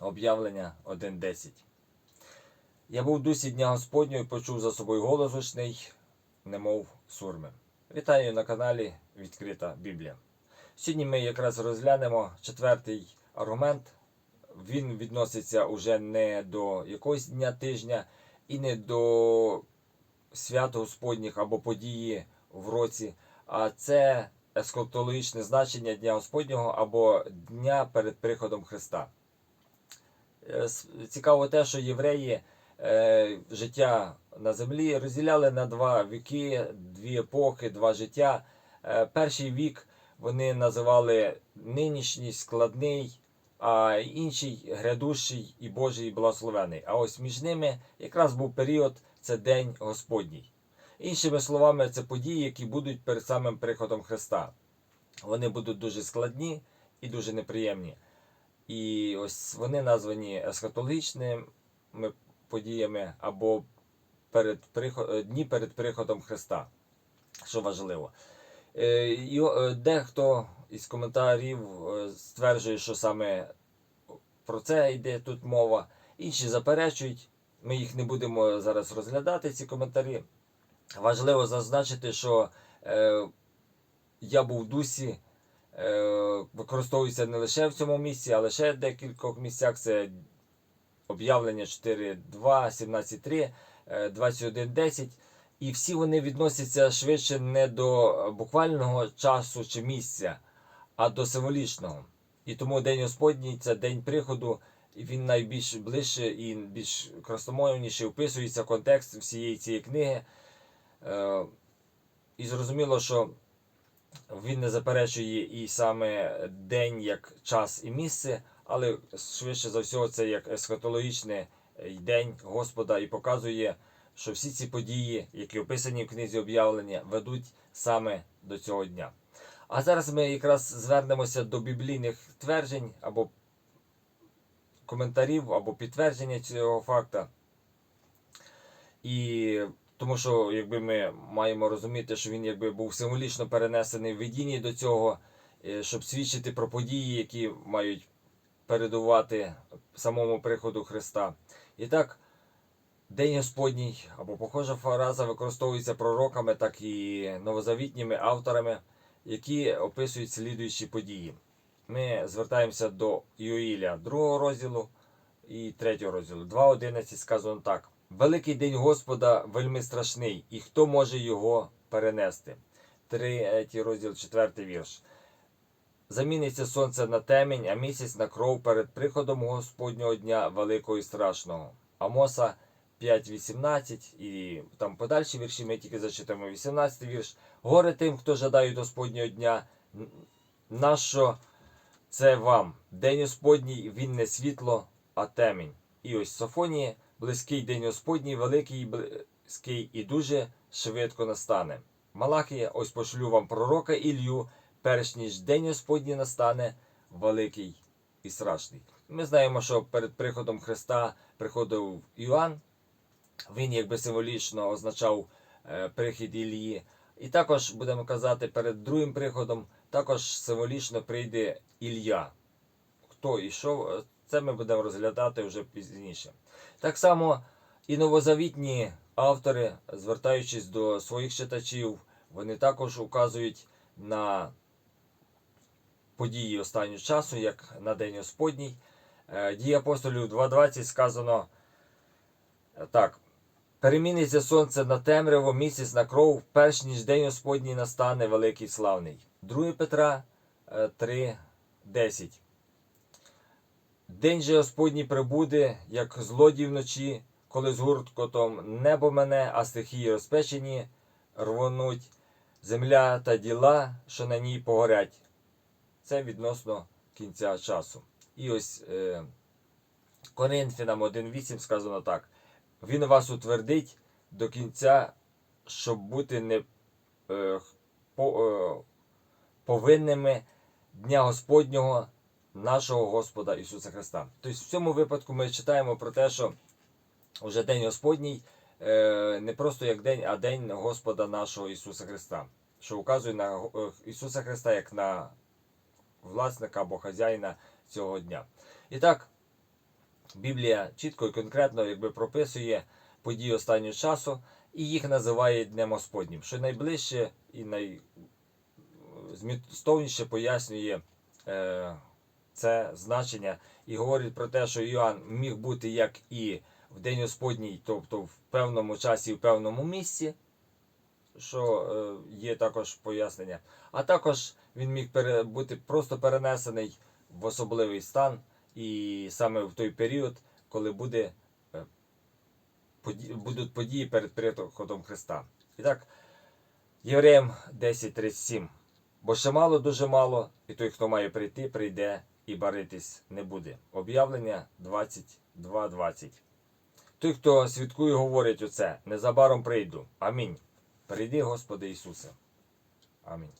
Об'явлення 1.10. Я був в дусі Дня Господнього і почув за собою голос гучний, немов сурми. Вітаю на каналі Відкрита Біблія. Сьогодні ми якраз розглянемо четвертий аргумент. Він відноситься уже не до якогось дня тижня і не до свят Господніх або події в році, а це ескатологічне значення Дня Господнього або дня перед приходом Христа. Е, Цікаво те, що євреї е, життя на землі розділяли на два віки, дві епохи, два життя. Е, перший вік вони називали нинішній, складний, а інший грядущий і Божий і благословений. А ось між ними якраз був період це День Господній. Іншими словами, це події, які будуть перед самим приходом Христа. Вони будуть дуже складні і дуже неприємні. І ось вони названі есхатологічними подіями або перед приход... е, дні перед приходом Христа, що важливо. Е, е, Дехто із коментарів стверджує, що саме про це йде тут мова. Інші заперечують. Ми їх не будемо зараз розглядати, ці коментарі. Важливо зазначити, що я був в дусі використовується не лише в цьому місці, а лише в декількох місцях. Це об'явлення 4.2, 17.3, е, 21.10. І всі вони відносяться швидше не до буквального часу чи місця, а до символічного. І тому День Господній це день приходу, і він найбільш ближче і більш красномовніше вписується в контекст всієї цієї книги. Е, І зрозуміло, що він не заперечує і саме день як час і місце, але швидше за всього це як есхатологічний день Господа і показує, що всі ці події, які описані в книзі об'явлення, ведуть саме до цього дня. А зараз ми якраз звернемося до біблійних тверджень або коментарів, або підтвердження цього факта. І тому що якби ми маємо розуміти, що він якби був символічно перенесений в видінні до цього, е, щоб свідчити про події, які мають передувати самому приходу Христа. І так, День Господній або похожа фраза використовується пророками, так і новозавітніми авторами, які описують слідуючі події. Ми звертаємося до Іоїля 2 розділу і 3 розділу. 2.11 сказано так. Великий день Господа вельми страшний, і хто може його перенести? 3 розділ, 4 вірш. Заміниться сонце на темінь, а місяць на кров перед приходом Господнього дня великого і страшного. Амоса 5.18 і там подальші вірші ми тільки зачитаємо 18 вірш. Горе тим, хто жадають Господнього дня. Нащо це вам? День Господній, він не світло, а темінь. І ось Софонії, близький день Господній, великий і близький і дуже швидко настане. Малахія, ось пошлю вам пророка Ілью, перш ніж день Господній настане, великий і страшний. Ми знаємо, що перед приходом Христа приходив Іоанн, він якби символічно означав е, прихід Ілії. І також, будемо казати, перед другим приходом також символічно прийде Ілля. Хто і що, е, це ми будемо розглядати вже пізніше. Так само і новозавітні автори, звертаючись до своїх читачів, вони також указують на події останнього часу, як на День Господній. Е, Дії апостолів 2.20 сказано е, так. Переміниться сонце на темряво, місяць на кров, перш ніж день Господній настане великий славний. 2 Петра е, 3.10 День же Господній прибуде, як злодій вночі, коли з гурткотом небо мене, а стихії розпечені рвонуть, земля та діла, що на ній погорять. Це відносно кінця часу. І ось е, Коринфянам 1.8 сказано так. Він вас утвердить до кінця, щоб бути не е, по, е, повинними Дня Господнього, нашого Господа Ісуса Христа. Тобто в цьому випадку ми читаємо про те, що вже День Господній е, не просто як день, а день Господа нашого Ісуса Христа, що указує на е, Ісуса Христа як на власника або хазяїна цього дня. І так, Біблія чітко і конкретно якби прописує події останнього часу і їх називає Днем Господнім, що найближче і найзмістовніше пояснює е, це значення і говорить про те, що Іоанн міг бути як і в День Господній, тобто в певному часі, в певному місці, що е, є також пояснення. А також він міг бути просто перенесений в особливий стан, і саме в той період, коли буде, е, будуть події перед приходом Христа. І так, Євреям 10.37. Бо ще мало, дуже мало, і той, хто має прийти, прийде і баритись не буде. Об'явлення 22.20. Той, хто свідкує, говорить оце, незабаром прийду. Амінь. Прийди, Господи Ісусе. Амінь.